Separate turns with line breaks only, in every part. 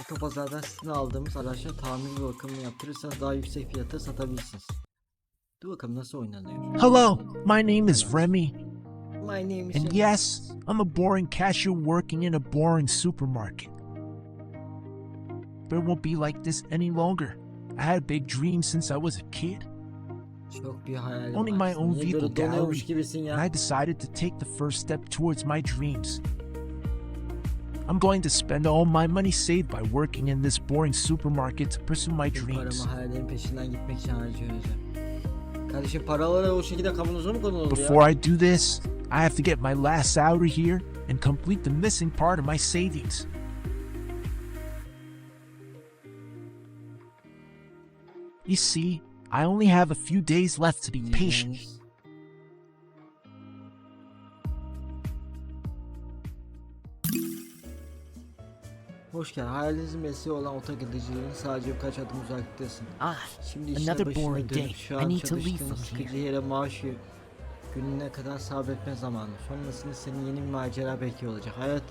Otopazardan sizin aldığımız araçla tamir ve bakımını yaptırırsanız daha yüksek fiyata satabilirsiniz. Dur bakalım nasıl oynanıyor.
Hello, my name is Remy,
My name is...
and yes, I'm a boring cashier working in a boring supermarket. But it won't be like this any longer. I had big dreams since I was a kid,
Çok bir hayalim
Owning my own vehicle gallery. and I decided to take the first step towards my dreams. I'm going to spend all my money saved by working in this boring supermarket to pursue my dreams.
paramı hayallerin peşinden gitmek için harcıyorum. Kardeşim paraları o şekilde kavanoza mı konulur ya?
Before I do this, I have to get my last salary here and complete the missing part of my savings. You see, I only have a few days left to be patient.
Hoş geldin. Hayalinizin mesleği olan otogalericiliğin sadece birkaç adım uzaktasın.
Ah,
Şimdi işine
Another
başına
boring day.
şu
I
an
need to leave
çalıştığın
from
sıkıcı
here.
yere maaşı gününe kadar sabretme zamanı. Sonrasında seni yeni bir macera bekliyor olacak. Hayat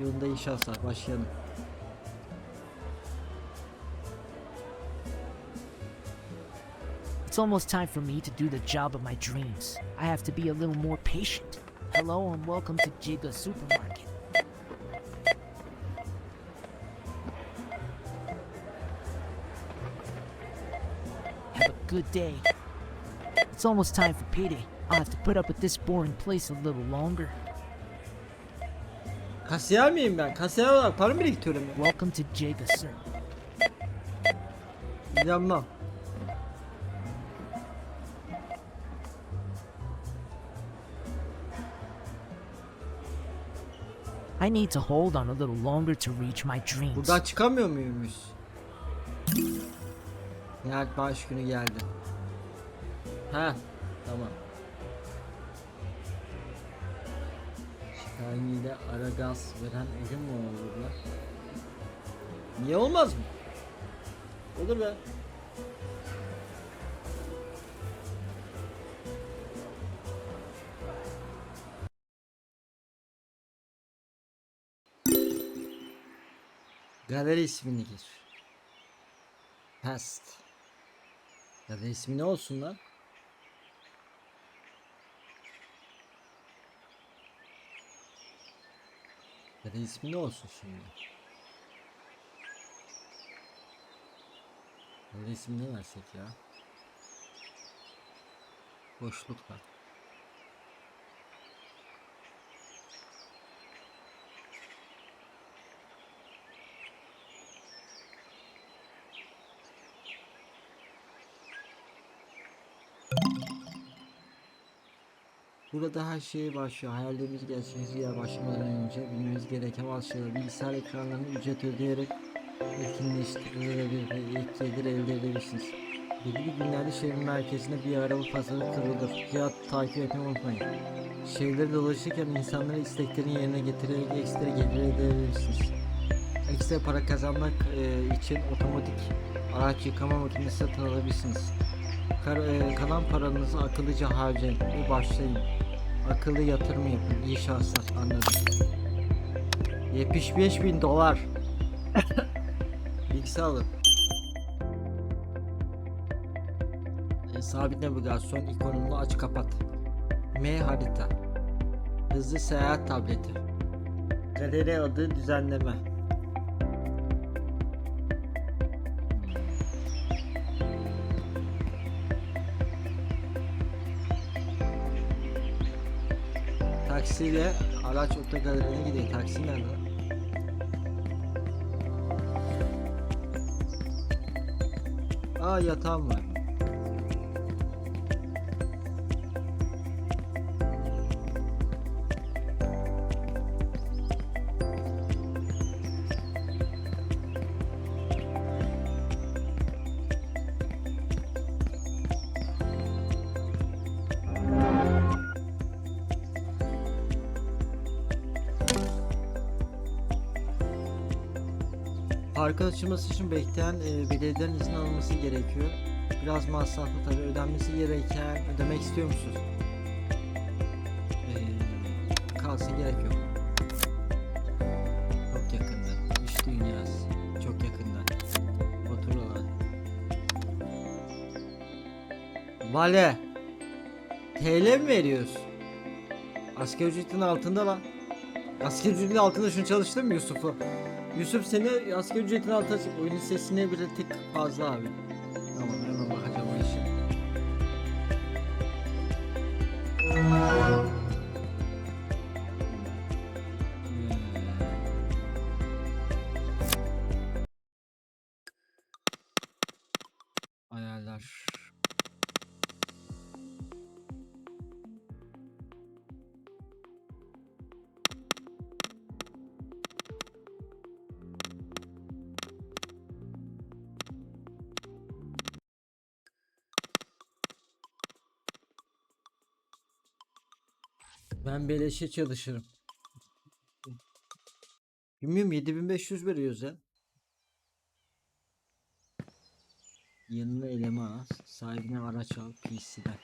yolunda iyi şanslar. Başlayalım.
it's almost time for me to do the job of my dreams. I have to be a little more patient. Hello and welcome to Jigga Supermarket. Good day. It's almost time for payday. I'll have to put up with this boring place a little longer.
Kasiyer miyim ben? Kasiyer olarak para mı biriktiriyorum ya?
Welcome to Jigga, sir.
İnanmam.
I need to hold on a little longer to reach my dreams.
Buradan çıkamıyor muymuş? Nihayet maaş günü geldi. Ha, tamam. Şikayeniyle ara gaz veren ürün mü olurlar? Niye olmaz mı? Olur be. Galeri ismini gir. Past. Galeri ismi ne olsun lan? Galeri ismi ne olsun şimdi? Galeri ismi ne versek ya? Boşluk var. Burada her şey başlıyor. Hayallerimiz gerçekleşmeye başlamadan önce bilmemiz gereken bazı şeyler. Bilgisayar ekranlarını ücret ödeyerek etkinleştirilebilir elde edebilirsiniz. Belirli günlerde şehrin merkezinde bir araba pazarı kurulur. Fiyat takip etmeyi unutmayın. Şehirleri dolaşırken insanları isteklerini yerine getirerek ekstra gelir elde edebilirsiniz. Ekstra para kazanmak e, için otomatik araç yıkama makinesi satın alabilirsiniz. Kar, e, kalan paranızı akıllıca harcayın ve başlayın. Akıllı yatırım yapın. İyi şanslar. Anladım. 75 bin dolar. Bilgisayar alın. E, sabit navigasyon ikonunu aç kapat. M harita. Hızlı seyahat tableti. Galeri adı düzenleme. Taksiyle araç otogalerine gidiyor. Taksi nerede? Aa yatağım var. arkadaşımız için bekleyen e, belediyeden izin alması gerekiyor. Biraz masraflı tabi ödenmesi gereken ödemek istiyor musunuz? E, kalsın gerek yok. Çok yakında. İş dünyası. Çok yakında. Faturalar. Vale. TL mi veriyorsun? Asgari ücretin altında lan. Asgari ücretin altında şunu çalıştın mı Yusuf'u? Yusuf seni asgari ücretin altına çık. Oyunun sesine bir tık fazla abi. Ben beleşe çalışırım. Bilmiyorum 7500 veriyoruz ya. Yanına eleman az. Sahibine araç al PC'den.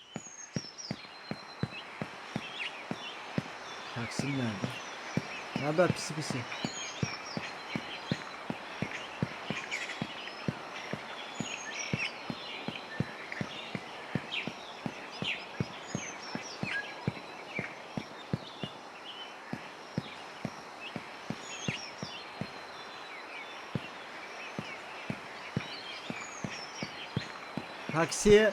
Taksim nerede? Ne haber pisi pisi? Taksiye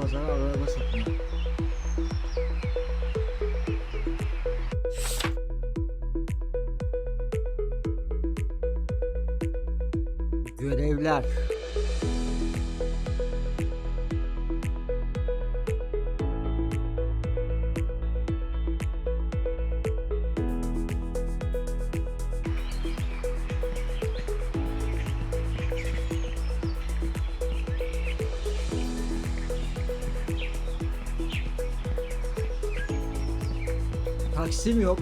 Pazara araba satın. Görevler. Taksim yok.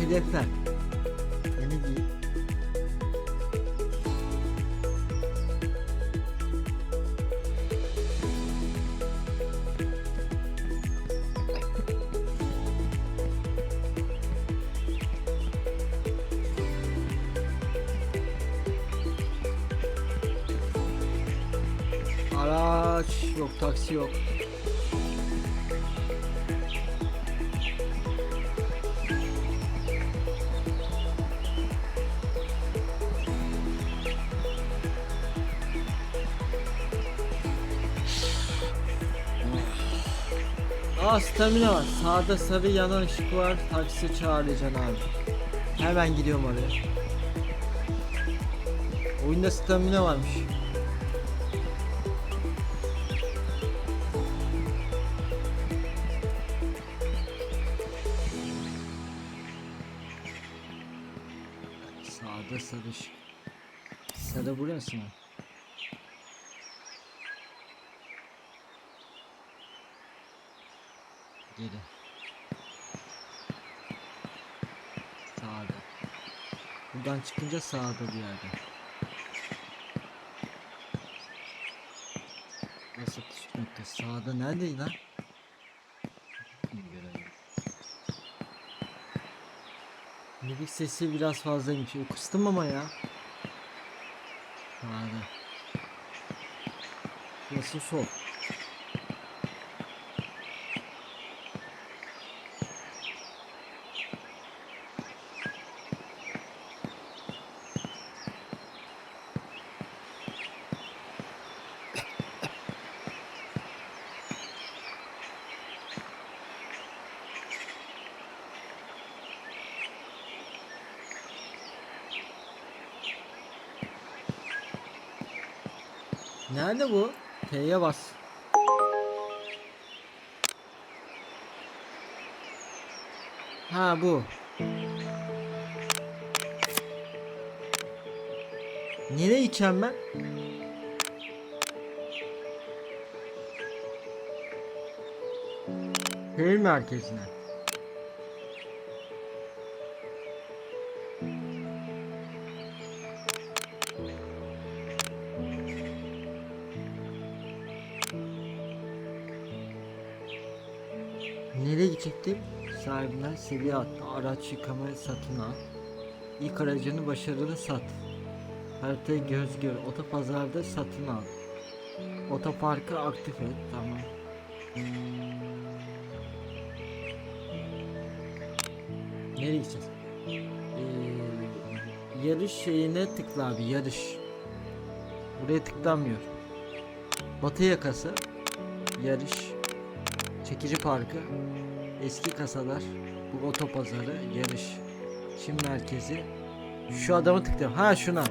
Hedefler. Aa stamina var. Sağda sarı yanan ışık var. Taksi çağıracaksın abi. Hemen gidiyorum oraya. Oyunda stamina varmış. Çıkınca sağda bir yerde. Nasıl satış noktası? Sağda neredeydi lan? Müzik sesi biraz fazlaymış. Kıstım ama ya. Sağda. Burası sol. Nerede bu? T'ye bas. Ha bu. Nereye gideceğim ben? Şehir merkezine. Seviye attı. Araç yıkamayı satın al. İlk aracını başarılı sat. Haritayı göz gör. Otopazarda satın al. Otoparkı aktif et. Tamam. Nereye gideceğiz? Ee, yarış şeyine tıkla abi yarış. Buraya tıklanmıyor. Batı yakası. Yarış. Çekici parkı. Eski kasalar. Bu otopazarı. Yarış. Çim merkezi. Şu adamı tıklayalım. Ha şuna.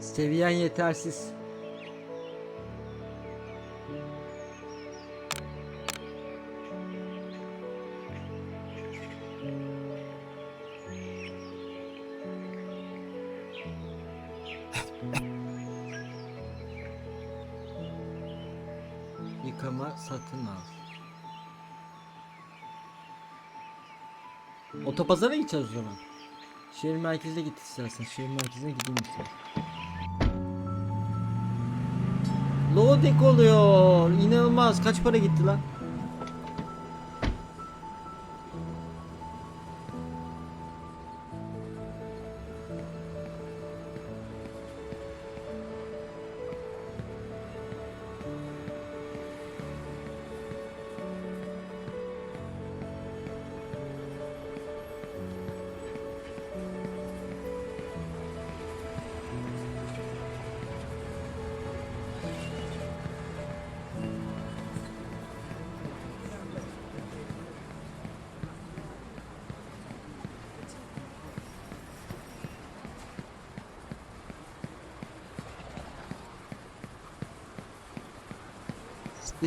Seviyen yetersiz. Otopazara gideceğiz o zaman. Şehir merkezine git istersen. Şehir merkezine gideyim istersen. Loading oluyor. İnanılmaz. Kaç para gitti lan?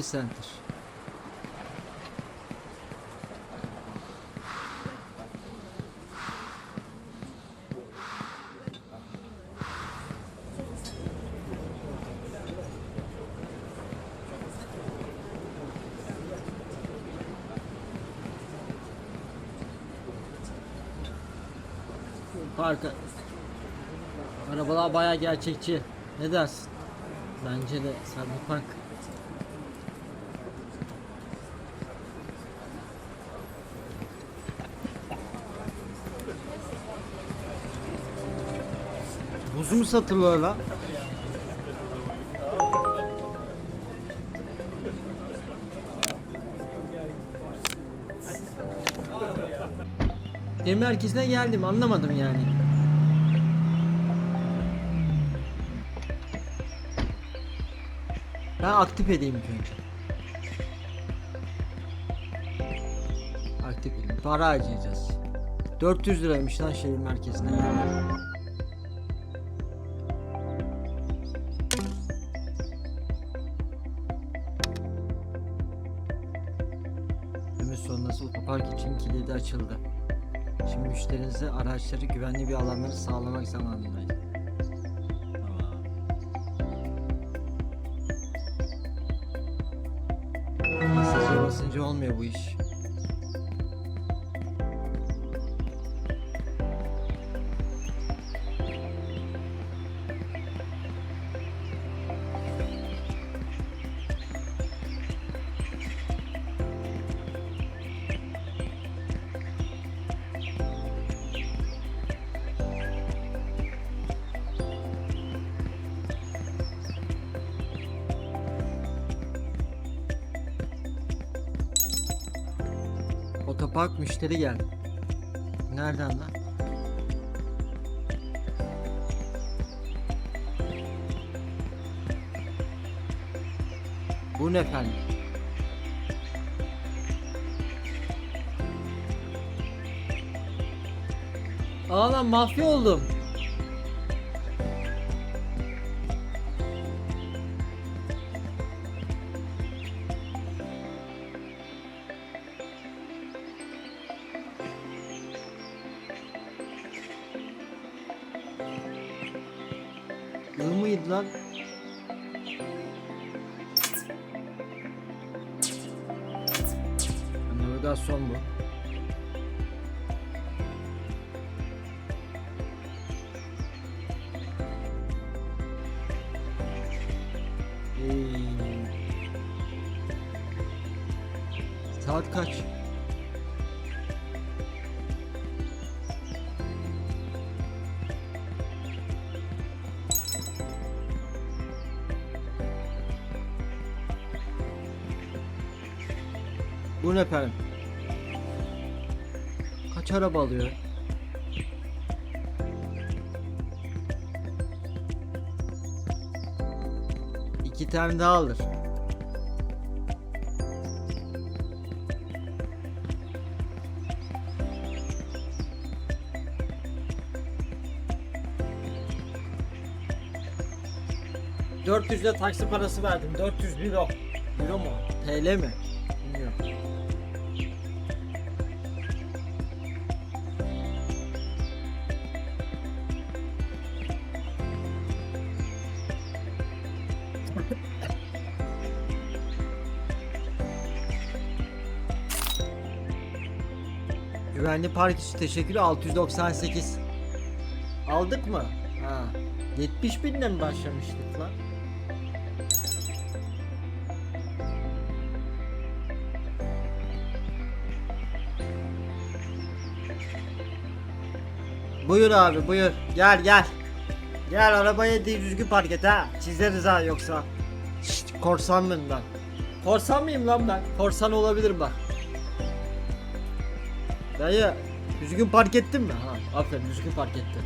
City Center. Parka. Arabalar bayağı gerçekçi. Ne dersin? Bence de Cyberpunk. Mu satılıyor lan? Demir merkezine geldim anlamadım yani. Ben aktif edeyim ilk önce. Aktif edeyim. Para harcayacağız. 400 liraymış lan şehir merkezine geldim. Kilidi açıldı. Şimdi müşterinize araçları güvenli bir alanları sağlamak zamanındayız. Mesaja basınca olmuyor bu iş. Otopark müşteri geldi. Nereden lan? Bu ne efendim? Aa lan mafya oldum. kafamı yedi lan. Navigasyon bu. Efendim? Kaç araba alıyor? İki tane daha alır. Dört yüz de taksi parası verdim. 400 euro. Euro mu? TL mi? Güvenli park için teşekkür 698. Aldık mı? Ha. 70 binle mi başlamıştık lan? Buyur abi buyur. Gel gel. Gel arabaya düzgün park et ha. Çizeriz ha yoksa. Şşt korsan mıyım ben? Korsan mıyım lan ben? Korsan olabilirim bak. Dayı düzgün park ettin mi? Ha, aferin düzgün park ettin.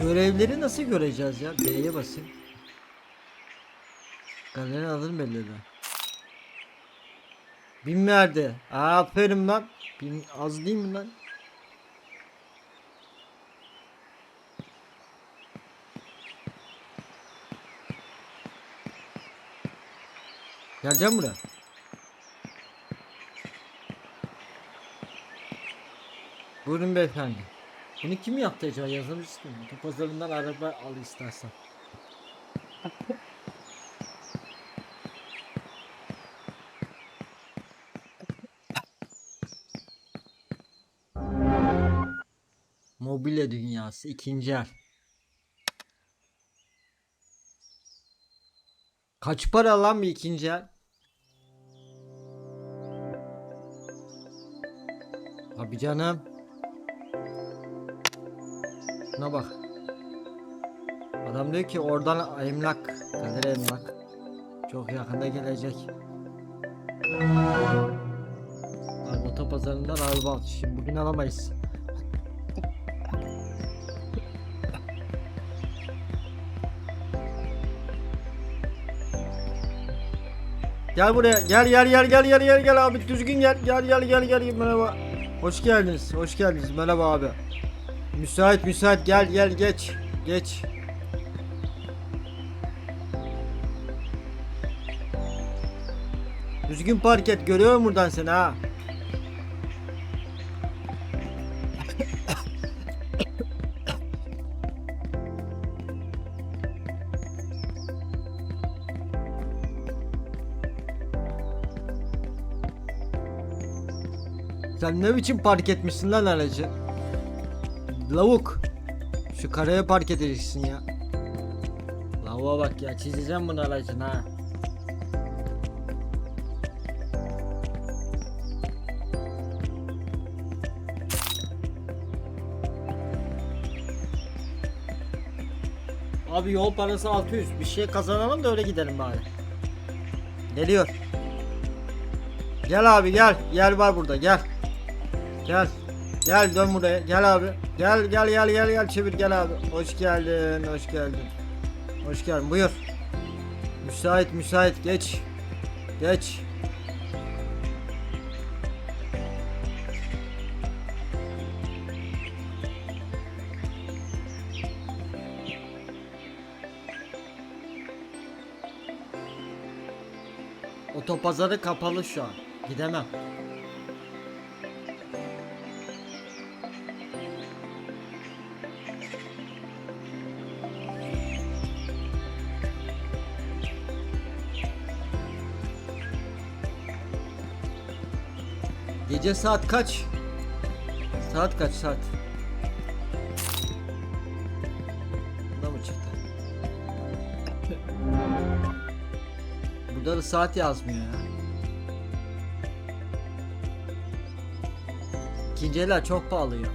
Görevleri nasıl göreceğiz ya? B'ye basayım. Galeri alır belli de. Bin verdi. Aferin lan. Bin az değil mi lan? Geleceğim buraya. Buyurun beyefendi. Bunu kim yaptı acaba yazılmış mı? Bu araba al istersen. Dünyası ikinci el. Kaç para lan bir ikinci el? Abi canım. Şuna bak. Adam diyor ki oradan emlak. Kadir emlak. Çok yakında gelecek. Abi otopazarından araba. Şimdi bugün alamayız. Gel buraya. Gel gel gel gel gel gel gel abi düzgün gel. Gel gel gel gel merhaba. Hoş geldiniz. Hoş geldiniz. Merhaba abi. Müsait müsait gel gel geç. Geç. Düzgün park et. Görüyorum buradan seni ha. Sen ne biçim park etmişsin lan aracı? Lavuk. Şu karaya park edeceksin ya. Lavuğa bak ya çizeceğim bunu aracını ha. Abi yol parası 600. Bir şey kazanalım da öyle gidelim bari. Geliyor. Gel abi gel. Yer var burada gel. Gel. Gel dön buraya. Gel abi. Gel gel gel gel gel çevir gel abi. Hoş geldin. Hoş geldin. Hoş geldin. Buyur. Müsait müsait geç. Geç. Otopazarı kapalı şu an. Gidemem. Gece saat kaç? Saat kaç saat? Bunda mı çıktı? Burada da saat yazmıyor ya. İkinci çok pahalı ya.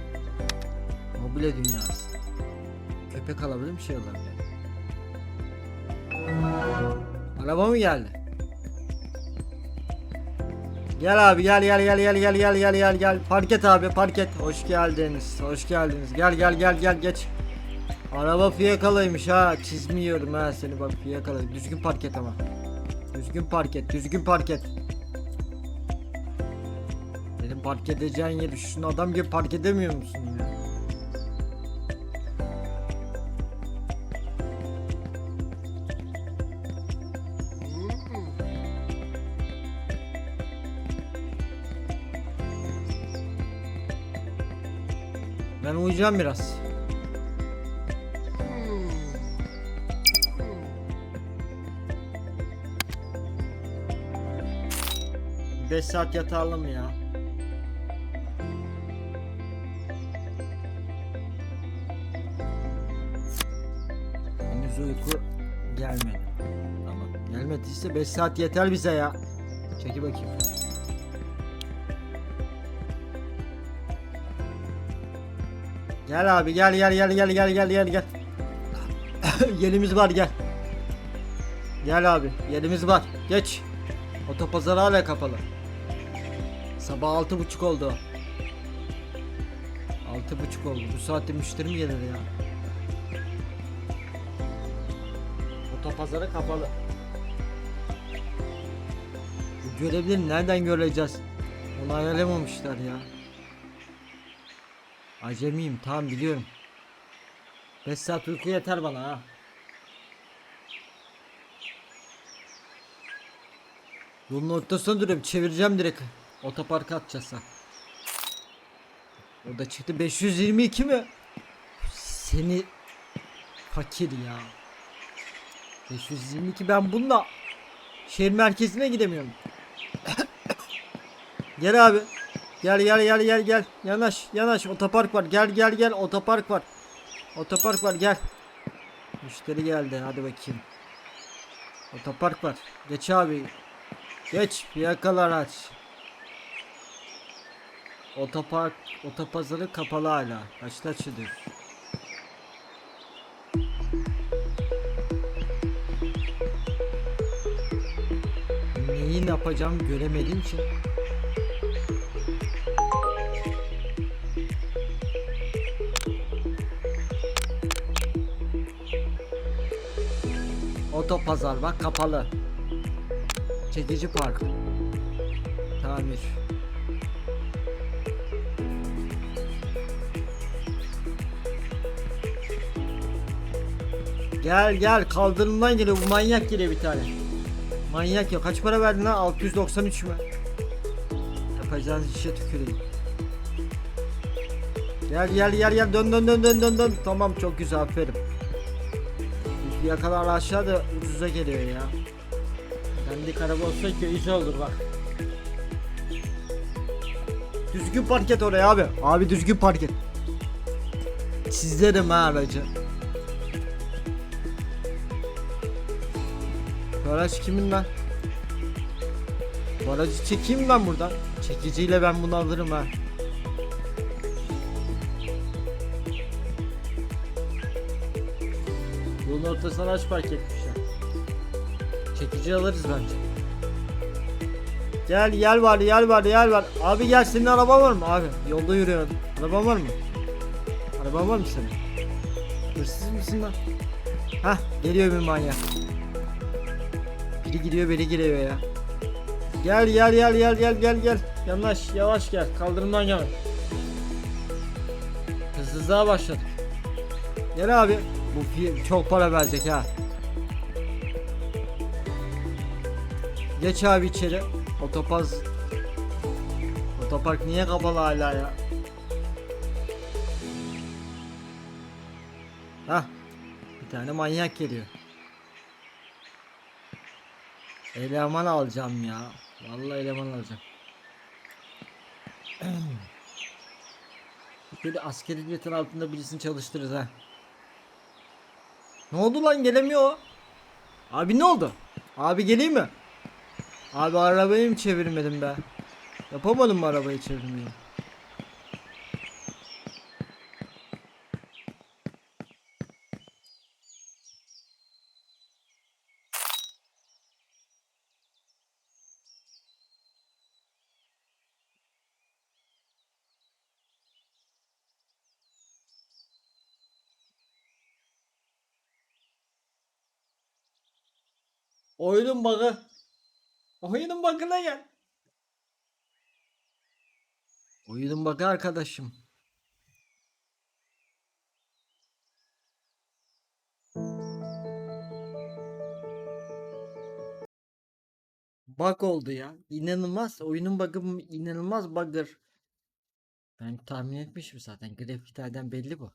Mobilya dünyası. Köpek alabilir bir şey alabilir. Araba mı geldi? Gel abi gel gel gel gel gel gel gel gel gel. Park et abi park et. Hoş geldiniz hoş geldiniz. Gel gel gel gel geç. Araba fiyakalıymış ha. Çizmiyorum ha seni bak fiyakalı. Düzgün park et ama. Düzgün park et düzgün park et. Benim park edeceğin yeri şunu adam gibi park edemiyor musun uyuyacağım biraz. Beş saat yatalım ya. Henüz uyku gelmedi. Tamam. Gelmediyse 5 saat yeter bize ya. Çeki bakayım. Gel abi gel gel gel gel gel gel gel gel. Yerimiz var gel. Gel abi yerimiz var. Geç. Otopazarı hala kapalı. Sabah altı buçuk oldu. Altı buçuk oldu. Bu saatte müşteri mi gelir ya? Otopazarı kapalı. Bu görevleri nereden göreceğiz? Onu ayarlamamışlar ya. Acemiyim tamam biliyorum. 5 saat uyku yeter bana ha. Yolun ortasına duruyorum çevireceğim direkt. Otoparka atacağız ha. O da çıktı 522 mi? Seni fakir ya. 522 ben bununla şehir merkezine gidemiyorum. Gel abi. Gel gel gel gel gel. Yanaş yanaş otopark var. Gel gel gel otopark var. Otopark var gel. Müşteri geldi hadi bakayım. Otopark var. Geç abi. Geç fiyakalar aç. Otopark otopazarı kapalı hala. Kaçta açılıyor? Neyi yapacağım göremediğim için. Otopazar bak kapalı. Çekici park. Tamir. Gel gel kaldırımdan geliyor bu manyak geliyor bir tane. Manyak ya kaç para verdin lan 693 mü? Yapacağınız işe tüküreyim. Gel gel gel gel dön dön dön dön dön dön. Tamam çok güzel aferin. Yakalar aşağıda ucuza geliyor ya. Dandik araba olsa iyi olur bak. Düzgün park et oraya abi. Abi düzgün park et. Çizerim ha aracı. Bu araç kimin lan? Bu aracı çekeyim ben buradan. Çekiciyle ben bunu alırım ha. Ortasına araç park etmişler. Çekici alırız bence. Gel yer var yer var yer var. Abi gel senin araba var mı abi? Yolda yürüyorsun. Araban var mı? Araban var mı senin? Hırsız mısın lan? Hah geliyor bir manyak. Biri gidiyor biri geliyor ya. Gel gel gel gel gel gel gel. Yanaş yavaş gel. Kaldırımdan gel. Hızsızlığa başladık. Gel abi. Bu film çok para verecek ha. Geç abi içeri. Otopaz. Otopark niye kapalı hala ya? Hah. Bir tane manyak geliyor. Eleman alacağım ya. Vallahi eleman alacağım. Böyle askeri ücretin altında birisini çalıştırırız ha. Ne oldu lan gelemiyor o. Abi ne oldu? Abi geleyim mi? Abi arabayı mı çevirmedim be? Yapamadım mı arabayı çevirmeyi? Oyunun bug'ı. Oyunun bug'ına gel. Oyunun bug'ı arkadaşım. Bug oldu ya. İnanılmaz. Oyunun bug'ı inanılmaz bug'ır. Ben tahmin etmişim zaten. Grafiklerden belli bu.